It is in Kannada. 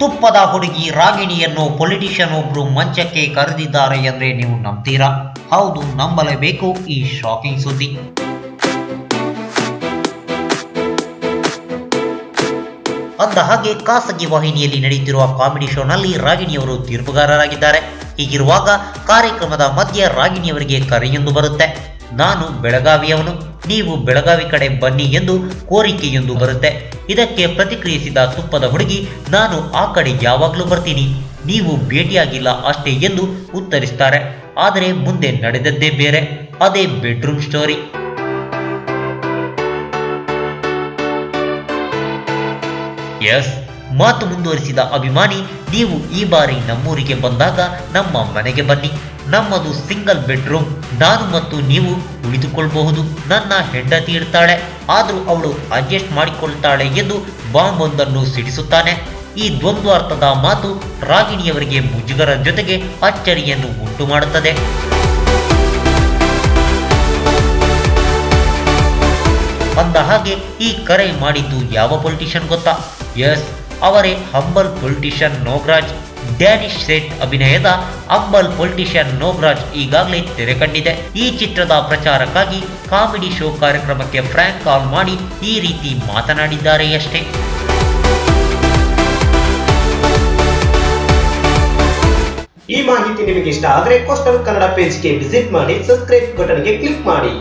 ತುಪ್ಪದ ಹುಡುಗಿ ರಾಗಿಣಿಯನ್ನು ಪೊಲಿಟಿಷಿಯನ್ ಒಬ್ರು ಮಂಚಕ್ಕೆ ಕರೆದಿದ್ದಾರೆ ಎಂದ್ರೆ ನೀವು ನಂಬ್ತೀರಾ? ಹೌದು, ನಂಬಲೇಬೇಕು ಈ ಶಾಕಿಂಗ್ ಸುದ್ದಿ. ಅಂದ ಹಾಗೆ ಖಾಸಗಿ ವಾಹಿನಿಯಲ್ಲಿ ನಡೆಯುತ್ತಿರುವ ಕಾಮಿಡಿ ಶೋನಲ್ಲಿ ರಾಗಿಣಿಯವರು ತೀರ್ಪುಗಾರರಾಗಿದ್ದಾರೆ. ಹೀಗಿರುವಾಗ ಕಾರ್ಯಕ್ರಮದ ಮಧ್ಯೆ ರಾಗಿಣಿಯವರಿಗೆ ಕರೆಯೊಂದು ಬರುತ್ತೆ. ನಾನು ಬೆಳಗಾವಿಯವನು, ನೀವು ಬೆಳಗಾವಿ ಕಡೆ ಬನ್ನಿ ಎಂದು ಕೋರಿಕೆಯೊಂದು ಬರುತ್ತೆ. ಇದಕ್ಕೆ ಪ್ರತಿಕ್ರಿಯಿಸಿದ ತುಪ್ಪದ ಹುಡುಗಿ, ನಾನು ಆ ಕಡೆ ಯಾವಾಗಲೂ ಬರ್ತೀನಿ. ನೀವು ಭೇಟಿಯಾಗಿಲ್ಲ ಅಷ್ಟೇ ಎಂದು ಉತ್ತರಿಸ್ತಾರೆ. ಆದರೆ ಮುಂದೆ ನಡೆದದ್ದೇ ಬೇರೆ. ಅದೇ ಬೆಡ್ರೂಮ್ ಸ್ಟೋರಿ ಎಸ್ ಮಾತು ಮುಂದುವರಿಸಿದ ಅಭಿಮಾನಿ, ನೀವು ಈ ಬಾರಿ ನಮ್ಮೂರಿಗೆ ಬಂದಾಗ ನಮ್ಮ ಮನೆಗೆ ಬನ್ನಿ. ನಮ್ಮದು ಸಿಂಗಲ್ ಬೆಡ್ರೂಮ್. ನಾನು ಮತ್ತು ನೀವು ಉಳಿದುಕೊಳ್ಳಬಹುದು ನನ್ನ ಹೆಂಡತಿ ಇರ್ತಾಳೆ. ಆದರೂ ಅವಳು ಅಡ್ಜಸ್ಟ್ ಮಾಡಿಕೊಳ್ತಾಳೆ ಎಂದು ಬಾಂಬ್ ಒಂದನ್ನು ಸಿಡಿಸುತ್ತಾನೆ. ಈ ದ್ವಂದ್ವಾರ್ಥದ ಮಾತು ರಾಗಿಣಿಯವರಿಗೆ ಮುಜುಗರ ಜೊತೆಗೆ ಅಚ್ಚರಿಯನ್ನು ಉಂಟು ಮಾಡುತ್ತದೆ ಅಂದ ಹಾಗೆ ಈ ಕರೆ ಮಾಡಿದ್ದು ಯಾವ ಪೊಲಿಟಿಷಿಯನ್ ಗೊತ್ತಾ? ಎಸ್, ಅವರೇ ಹಂಬಲ್ ಪೊಲಿಟಿಷಿಯನ್ ನೋಗ್ರಾಜ್. ಡ್ಯಾನಿಶ್ ಸೇಟ್ ಅಭಿನಯದ ಅಂಬಲ್ ಪೊಲಿಟಿಷಿಯನ್ ನೋಬ್ರಾಜ್ ಈಗಾಗಲೇ ತೆರೆ ಕಂಡಿದೆ. ಈ ಚಿತ್ರದ ಪ್ರಚಾರಕ್ಕಾಗಿ ಕಾಮಿಡಿ ಶೋ ಕಾರ್ಯಕ್ರಮಕ್ಕೆ ಫ್ರ್ಯಾಂಕ್ ಕಾಲ್ ಮಾಡಿ ಈ ರೀತಿ ಮಾತನಾಡಿದ್ದಾರೆ ಅಷ್ಟೇ. ಈ ಮಾಹಿತಿ ನಿಮಗೆ ಇಷ್ಟ ಆದರೆ ಕೋಸ್ಟಲ್ ಕನ್ನಡ ಪೇಜ್ಗೆ ವಿಸಿಟ್ ಮಾಡಿ ಸಬ್ಸ್ಕ್ರೈಬ್ ಬಟನ್ಗೆ ಕ್ಲಿಕ್ ಮಾಡಿ.